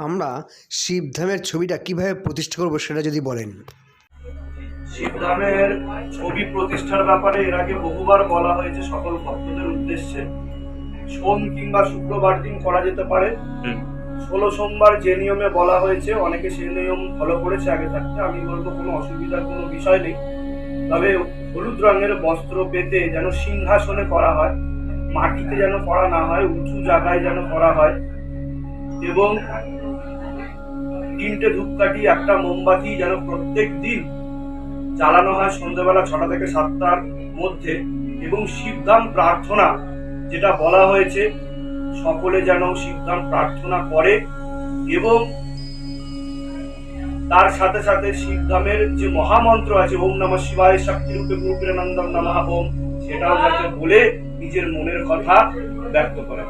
আমরা শিবধামের ছবিটা কীভাবে প্রতিষ্ঠা করব সেটা যদি বলেন। শিবধামের ছবি প্রতিষ্ঠার ব্যাপারে এর আগে বহুবার বলা হয়েছে সকল ভক্তদের উদ্দেশ্যে। সোম কিংবা শুক্রবার দিন করা যেতে পারে। ষোলো সোমবার যে নিয়মে বলা হয়েছে অনেকে সেই নিয়ম ফলো করেছে আগে থাকতে আমি বলব কোনো অসুবিধার কোনো বিষয় নেই। তবে হলুদ রঙের বস্ত্র পেতে যেন সিংহাসনে করা হয় মাটিতে যেন করা না হয় উঁচু জায়গায় যেন করা হয় এবং তিনটে ধূপকাঠি, একটা মোমবাতি যেন প্রত্যেক দিন চালানো হয় সন্ধ্যেবেলা ছটা থেকে সাতটার মধ্যে এবং শিবধাম প্রার্থনা, যেটা বলা হয়েছে, সকলে যেন শিবধাম প্রার্থনা করে এবং তার সাথে সাথে শিবধামের যে মহামন্ত্র আছে, ওম নম শিবায় শক্তি রূপে নন্দন নমঃ ওম, সেটাও যাতে বলে নিজের মনের কথা ব্যক্ত করে।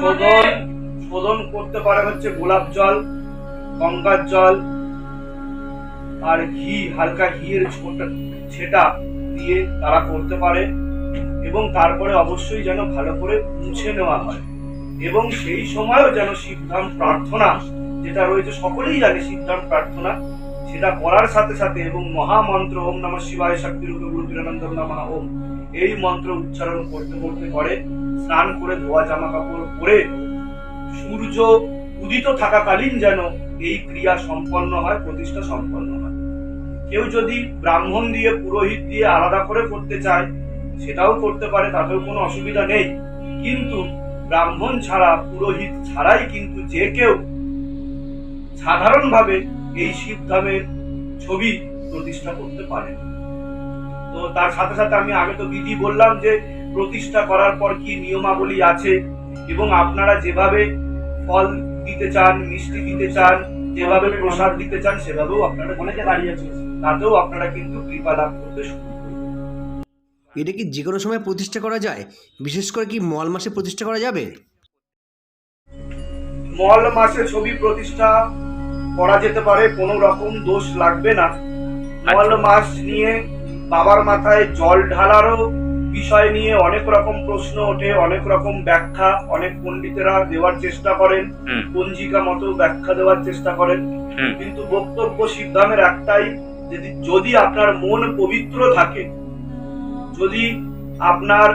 শোধন শোধন করতে পারে হচ্ছে গোলাপ জল, গঙ্গার জল, আর ঘি, হালকা ঘিয়ের ছোট সেটা দিয়ে তারা করতে পারে এবং তারপরে অবশ্যই যেন ভালো করে মুছে নেওয়া হয়। এবং সেই সময়ও যেন শিবধাম প্রার্থনা, যেটা রয়েছে, সকলেই জানে শিবধাম প্রার্থনা, সেটা করার সাথে সাথে এবং মহামন্ত্র ওম নমঃ শিবায় শক্তি রূপে গুরু বীরানন্দম নমঃ, ওম, এই মন্ত্র উচ্চারণ করতে করতে করে স্নান করে ধোয়া জামা কাপড় পরে সূর্য উদিত থাকাকালীন যেন এই ক্রিয়া সম্পন্ন হয়, প্রতিষ্ঠা সম্পন্ন হয়। কেউ যদি ব্রাহ্মণ দিয়ে, পুরোহিত দিয়ে আলাদা করে করতে চায়, সেটাও করতে পারে, তাতেও কোনো অসুবিধা নেই। কিন্তু ব্রাহ্মণ ছাড়া, পুরোহিত ছাড়াই কিন্তু যে কেউ সাধারণভাবে এই শিবধামের ছবি প্রতিষ্ঠা করতে পারে তো তার সাথে সাথে আমি আগে তো বিধি বললাম যে প্রতিষ্ঠা করার পর কি নিয়মাবলী আছে? এবং আপনারা যেভাবে ফল দিতে চান মিষ্টি দিতে চান যেভাবে প্রসাদ দিতে চান সেভাবেও আপনারা অনেকে দাঁড়িয়ে আছে। তাতেও আপনারা কিন্তু কৃপা লাভ করতে শুরু এটা কি যে কোনো সময় প্রতিষ্ঠা করা যায়? বিশেষ করে কি মল মাসে প্রতিষ্ঠা করা যাবে? মল মাসে ছবি প্রতিষ্ঠা করা যেতে পারে কোনো রকম দোষ লাগবে না। মল মাস নিয়ে বাবার মাথায় জল ঢালারও বিষয় নিয়ে অনেক রকম প্রশ্ন ওঠে অনেক রকম ব্যাখ্যা অনেক পণ্ডিতেরা দেওয়ার চেষ্টা করেন পঞ্জিকা মতো ব্যাখ্যা দেওয়ার চেষ্টা করেন। কিন্তু বক্তব্য সিদ্ধামের একটাই যদি যদি আপনার মন পবিত্র থাকে যদি আপনার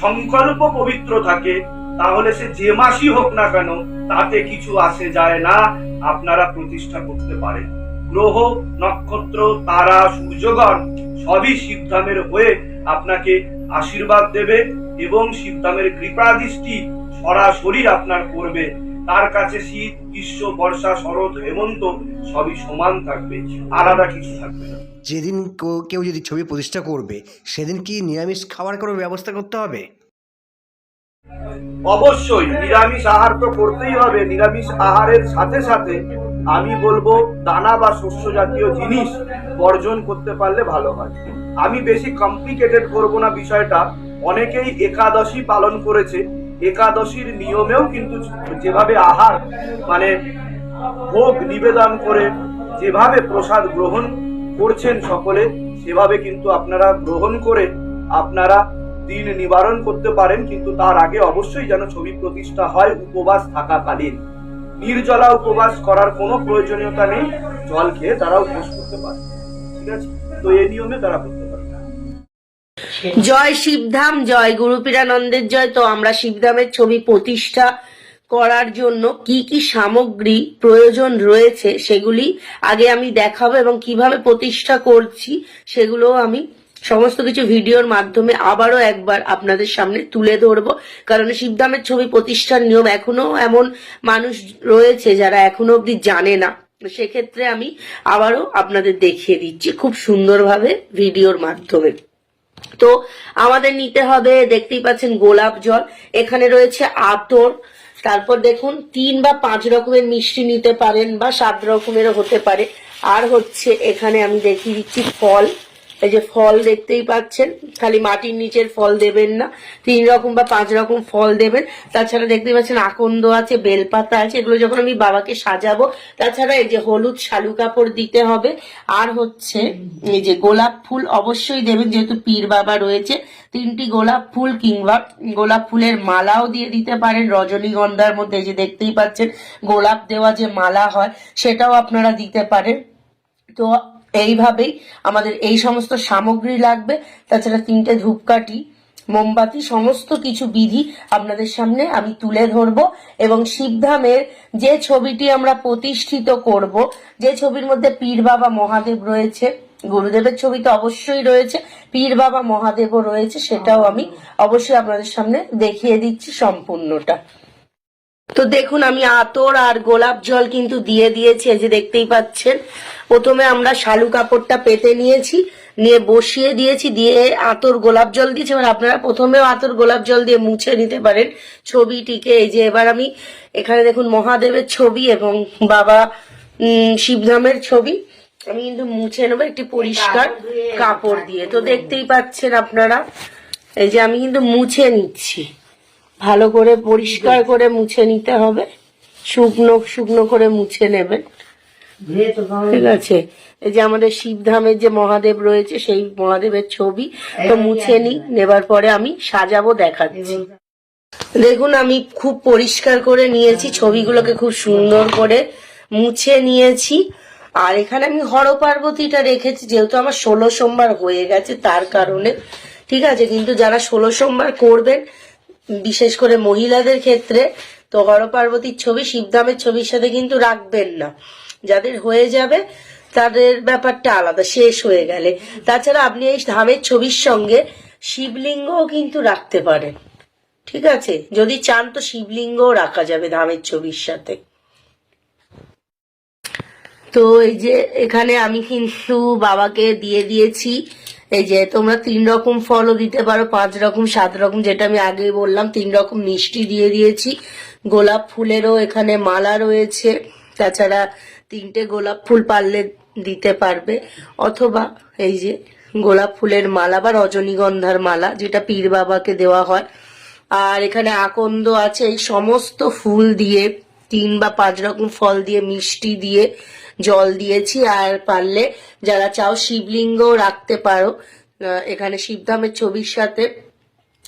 সংকল্প পবিত্র থাকে তাহলে সে যে মাসই হোক না কেন তাতে কিছু আসে যায় না আপনারা প্রতিষ্ঠা করতে পারেন। গ্রহ নক্ষত্র তারা সূর্যগণ সবই শিবধামের হয়ে আপনাকে আশীর্বাদ দেবে এবং শিবধামের কৃপা দৃষ্টি সরাসরি আপনার করবে। তার কাছে শীত গ্রীষ্ম বর্ষা শরৎ হেমন্ত সবই সমান থাকবে আলাদা কিছু থাকবে না। যেদিন কেউ- কেউ যদি ছবি প্রতিষ্ঠা করবে সেদিন কি নিরামিষ খাবার কোনো ব্যবস্থা করতে হবে? অবশ্যই নিরামিষ আহার তো করতেই হবে। নিরামিষ আহারের সাথে সাথে আমি বলব দানা বা শস্য জাতীয় জিনিস বর্জন করতে পারলে ভালো হয়। আমি বেশি কমপ্লিকেটেড করব না বিষয়টা। অনেকেই একাদশী পালন করেছে। একাদশীর নিয়মেও কিন্তু যেভাবে আহার মানে ভোগ নিবেদন করে, যেভাবে প্রসাদ গ্রহণ করছেন সকলে, সেভাবে কিন্তু আপনারা গ্রহণ করে আপনারা দিন নিবারণ করতে পারেন, কিন্তু তার আগে অবশ্যই যেন ছবি প্রতিষ্ঠা হয় উপবাস থাকাকালীন। নির্জলা উপবাস করার কোনো প্রয়োজনীয়তা নেই। জল খেয়ে তারা উপবাস করতে পারে ঠিক আছে? তো এই নিয়মে তারা করতে জয় শিবধাম, জয় গুরু পীরানন্দের জয়। তো আমরা শিবধামের ছবি প্রতিষ্ঠা করার জন্য কি কি সামগ্রী প্রয়োজন রয়েছে সেগুলি আগে আমি দেখাবো এবং কীভাবে প্রতিষ্ঠা করছি সেগুলো আমি সমস্ত কিছু ভিডিওর মাধ্যমে আবারও একবার আপনাদের সামনে তুলে ধরবো। কারণ শিবধামের ছবি প্রতিষ্ঠার নিয়ম এখনও এমন মানুষ রয়েছে যারা এখনও অবধি জানে না। সেক্ষেত্রে আমি আবারও আপনাদের দেখিয়ে দিচ্ছি খুব সুন্দরভাবে ভিডিওর মাধ্যমে। তো আমাদের নিতে হবে, দেখতেই পাচ্ছেন গোলাপ জল। এখানে রয়েছে আতর। তারপর দেখুন, তিন বা পাঁচ রকমের মিষ্টি নিতে পারেন বা সাত রকমেরও হতে পারে। আর হচ্ছে, এখানে আমি দেখিয়ে দিচ্ছি ফল। এই যে ফল দেখতেই পাচ্ছেন, খালি মাটির নিচের ফল দেবেন না, তিন রকম বা পাঁচ রকম ফল দেবেন। তাছাড়া দেখতেই পাচ্ছেন আকন্দ আছে, বেলপাতা আছে, এগুলো যখন আমি বাবাকে সাজাবো, তাছাড়া এই যে হলুদ শালু কাপড় দিতে হবে। আর হচ্ছে এই যে গোলাপ ফুল অবশ্যই দেবেন, যেহেতু পীর বাবা রয়েছে, তিনটি গোলাপ ফুল কিংবা গোলাপ ফুলের মালাও দিয়ে দিতে পারেন। রজনীগন্ধার মধ্যে যে দেখতেই পাচ্ছেন, গোলাপ দেওয়া যে মালা হয়, সেটাও আপনারা দিতে পারেন। তো এইভাবেই আমাদের এই সমস্ত সামগ্রী লাগবে। তাছাড়া তিনটে ধূপকাঠি, মোমবাতি, সমস্ত কিছু বিধি আপনাদের সামনে আমি তুলে ধরব এবং শিবধামের যে ছবিটি আমরা প্রতিষ্ঠিত করব, যে ছবির মধ্যে পীর বাবা মহাদেব রয়েছে, গুরুদেবের ছবি তো অবশ্যই রয়েছে, পীর বাবা মহাদেবও রয়েছে, সেটাও আমি অবশ্যই আপনাদের সামনে দেখিয়ে দিচ্ছি সম্পূর্ণটা। তো দেখুন আমি আতর আর গোলাপ জল কিন্তু দিয়ে দিয়েছি এই যে দেখতেই পাচ্ছেন। প্রথমে আমরা শালু কাপড়টা পেতে নিয়েছি নিয়ে বসিয়ে দিয়েছি দিয়ে আতর গোলাপ জল দিয়েছি। এবার আপনারা প্রথমেও আতর গোলাপ জল দিয়ে মুছে নিতে পারেন ছবিটিকে। এই যে এবার আমি এখানে দেখুন মহাদেবের ছবি এবং বাবা উম, শিবধামের ছবি। আমি কিন্তু মুছে নেব একটি পরিষ্কার কাপড় দিয়ে তো দেখতেই পাচ্ছেন আপনারা এই যে আমি কিন্তু মুছে নিচ্ছি। ভালো করে পরিষ্কার করে মুছে নিতে হবে। শুকনো শুকনো করে মুছে নেবেন। ঠিক আছে? এই যে আমাদের শিবধামের যে মহাদেব রয়েছে, সেই মহাদেবের ছবি তো মুছে নিই, নেবার পরে আমি সাজাবো, দেখাচ্ছি। দেখুন, আমি খুব পরিষ্কার করে নিয়েছি, ছবিগুলোকে খুব সুন্দর করে মুছে নিয়েছি। আর এখানে আমি হর পার্বতীটা রেখেছি, যেহেতু আমার ষোলো সোমবার হয়ে গেছে, তার কারণে। ঠিক আছে? কিন্তু যারা ষোলো সোমবার করবেন বিশেষ করে মহিলাদের ক্ষেত্রে তো হর পার্বতীর ছবি শিবধামের ছবির সাথে কিন্তু রাখবেন না। যাদের হয়ে যাবে, তাদের ব্যাপারটা আলাদা, শেষ হয়ে গেলে। তাছাড়া আপনি এই ধামের ছবির সঙ্গে শিবলিঙ্গও কিন্তু রাখতে পারেন। ঠিক আছে? যদি চান তো শিবলিঙ্গও রাখা যাবে ধামের ছবির সাথে। তো এই যে এখানে আমি কিন্তু বাবাকে দিয়ে দিয়েছি। এই যে তোমরা তিন রকম ফলও দিতে পারো, পাঁচ রকম, সাত রকম, যেটা আমি আগে বললাম, তিন রকম মিষ্টি দিয়ে দিয়েছি। গোলাপ ফুলেরও এখানে মালা রয়েছে, তাছাড়া তিনটে গোলাপ ফুল পারলে দিতে পারবে। অথবা এই যে গোলাপ ফুলের মালা বা রজনীগন্ধার মালা, যেটা পীর বাবাকে দেওয়া হয়। আর এখানে আকন্দ আছে, এই সমস্ত ফুল দিয়ে, তিন বা পাঁচ রকম ফল দিয়ে, মিষ্টি দিয়ে জল দিয়েছি, আর পারলে যারা চাও শিবলিঙ্গ রাখতে পারো। এখানে শিবধামের ছবির সাথে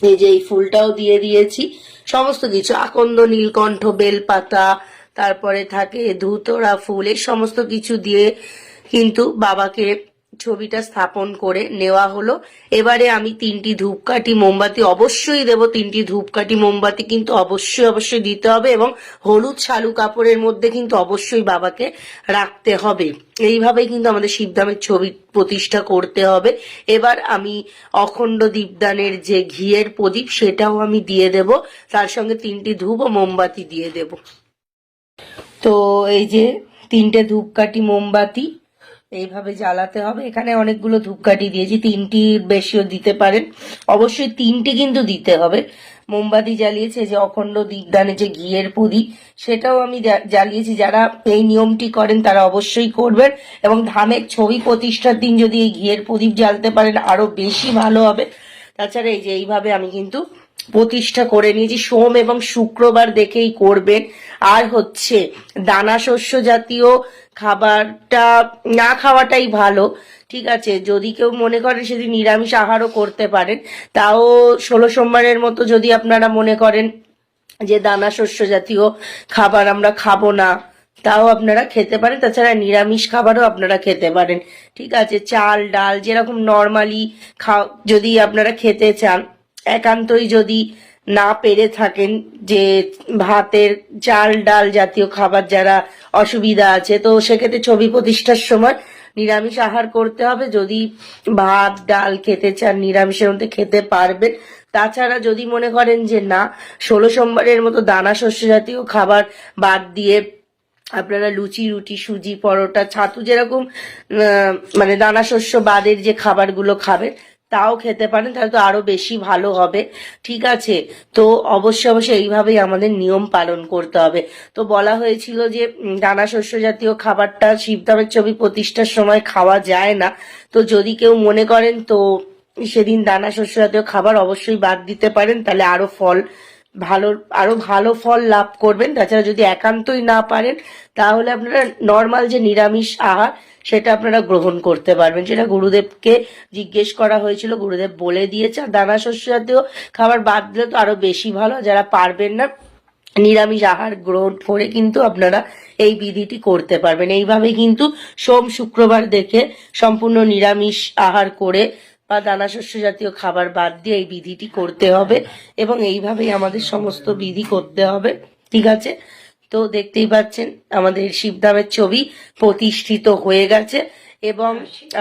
এই যে এই ফুলটাও দিয়ে দিয়েছি। সমস্ত কিছু, আকন্দ, নীলকণ্ঠ, বেলপাতা, তারপরে থাকে ধুতরা ফুল, এই সমস্ত কিছু দিয়ে কিন্তু বাবাকে ছবিটা স্থাপন করে নেওয়া হলো। এবারে আমি তিনটি ধূপকাঠি মোমবাতি, অবশ্যই দেব তিনটি ধূপকাঠি মোমবাতি কিন্তু অবশ্যই অবশ্যই দিতে হবে এবং হলুদ শালু কাপড়ের মধ্যে কিন্তু অবশ্যই বাবাকে রাখতে হবে। এইভাবেই কিন্তু আমাদের শিবধামের ছবি প্রতিষ্ঠা করতে হবে। এবার আমি অখণ্ড দীপদানের যে ঘিয়ের প্রদীপ, সেটাও আমি দিয়ে দেব। তার সঙ্গে তিনটি ধূপ ও মোমবাতি দিয়ে দেব। তো এই যে তিনটে ধূপকাঠি মোমবাতি এইভাবে জ্বালাতে হবে। এখানে অনেকগুলো ধূপকাঠি দিয়েছি, তিনটি বেশিও দিতে পারেন। অবশ্যই তিনটি কিন্তু দিতে হবে। মোমবাতি জ্বালিয়েছে যে অখণ্ড দীপদানে যে ঘিয়ের প্রদীপ সেটাও আমি জ্বালিয়েছি। যারা এই নিয়মটি করেন, তারা অবশ্যই করবেন। এবং ধামের ছবি প্রতিষ্ঠার দিন যদি এই ঘিয়ের প্রদীপ জ্বালতে পারেন, আরও বেশি ভালো হবে। তাছাড়া এই যে এইভাবে আমি কিন্তু প্রতিষ্ঠা করে নিয়েছি। সোম এবং শুক্রবার দেখেই করবেন। আর হচ্ছে দানা শস্য জাতীয় খাবারটা না খাওয়াটাই ভালো। ঠিক আছে, যদি কেউ মনে করেন সেদিন নিরামিষ আহারও করতে পারেন, তাও ষোলো সোমবারের মতো যদি আপনারা মনে করেন যে দানা শস্য জাতীয় খাবার আমরা খাব না। তাও আপনারা খেতে পারেন। তাছাড়া নিরামিষ খাবারও আপনারা খেতে পারেন। ঠিক আছে, চাল, ডাল, যেরকম নর্মালি খা যদি আপনারা খেতে চান, একান্তই যদি না পেরে থাকেন যে ভাতের চাল, ডাল জাতীয় খাবার যারা অসুবিধা আছে, তো সেক্ষেত্রে ছবি প্রতিষ্ঠার সময় নিরামিষ আহার করতে হবে। যদি ভাত, ডাল খেতে চান, নিরামিষের মধ্যে খেতে পারবেন। তাছাড়া যদি মনে করেন যে না, ষোলো সোমবারের মতো দানা শস্য জাতীয় খাবার বাদ দিয়ে আপনারা লুচি, রুটি, সুজি, পরোটা, ছাতু যেরকম মানে দানা শস্য বাদের যে খাবারগুলো খাবেন, তাও খেতে পারেন, তাহলে তো আরও বেশি ভালো হবে। ঠিক আছে? তো অবশ্যই অবশ্যই এইভাবেই আমাদের নিয়ম পালন করতে হবে। তো বলা হয়েছিল যে দানা শস্য জাতীয় খাবারটা শিবধামের ছবি প্রতিষ্ঠার সময় খাওয়া যায় না। তো যদি কেউ মনে করেন, তো সেদিন দানা শস্য জাতীয় খাবার অবশ্যই বাদ দিতে পারেন, তাহলে আরও ফল ভালো, আরও ভালো ফল লাভ করবেন। তাছাড়া যদি একান্তই না পারেন, তাহলে আপনারা নর্মাল যে নিরামিষ আহার, সেটা আপনারা গ্রহণ করতে পারবেন। সেটা গুরুদেবকে জিজ্ঞেস করা হয়েছিল, গুরুদেব বলে দিয়েছে আর দানা শস্য জাতীয় খাবার বাদ দিলে তো আরও বেশি ভালো, যারা পারবেন না নিরামিষ আহার গ্রহণ করে কিন্তু আপনারা এই বিধিটি করতে পারবেন। এইভাবে কিন্তু সোম, শুক্রবার দেখে সম্পূর্ণ নিরামিষ আহার করে বা দানা শস্য জাতীয় খাবার বাদ দিয়ে এই বিধিটি করতে হবে এবং এইভাবেই আমাদের সমস্ত বিধি করতে হবে, ঠিক আছে? তো দেখতেই পাচ্ছেন, আমাদের শিবধামের ছবি প্রতিষ্ঠিত হয়ে গেছে এবং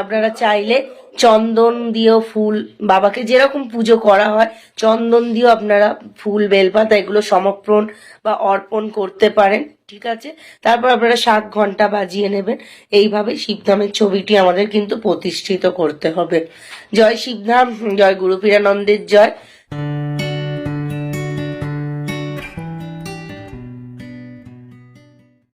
আপনারা চাইলে চন্দন দিয়েও ফুল, বাবাকে যেরকম পুজো করা হয়, চন্দন দিয়েও আপনারা ফুল, বেলপাতা এগুলো সমর্পণ বা অর্পণ করতে পারেন। ঠিক আছে? তারপর আপনারা সাত ঘণ্টা বাজিয়ে নেবেন। এইভাবে শিবধামের ছবিটি আমাদের কিন্তু প্রতিষ্ঠিত করতে হবে। জয় শিবধাম, জয় গুরু পীরানন্দের জয়।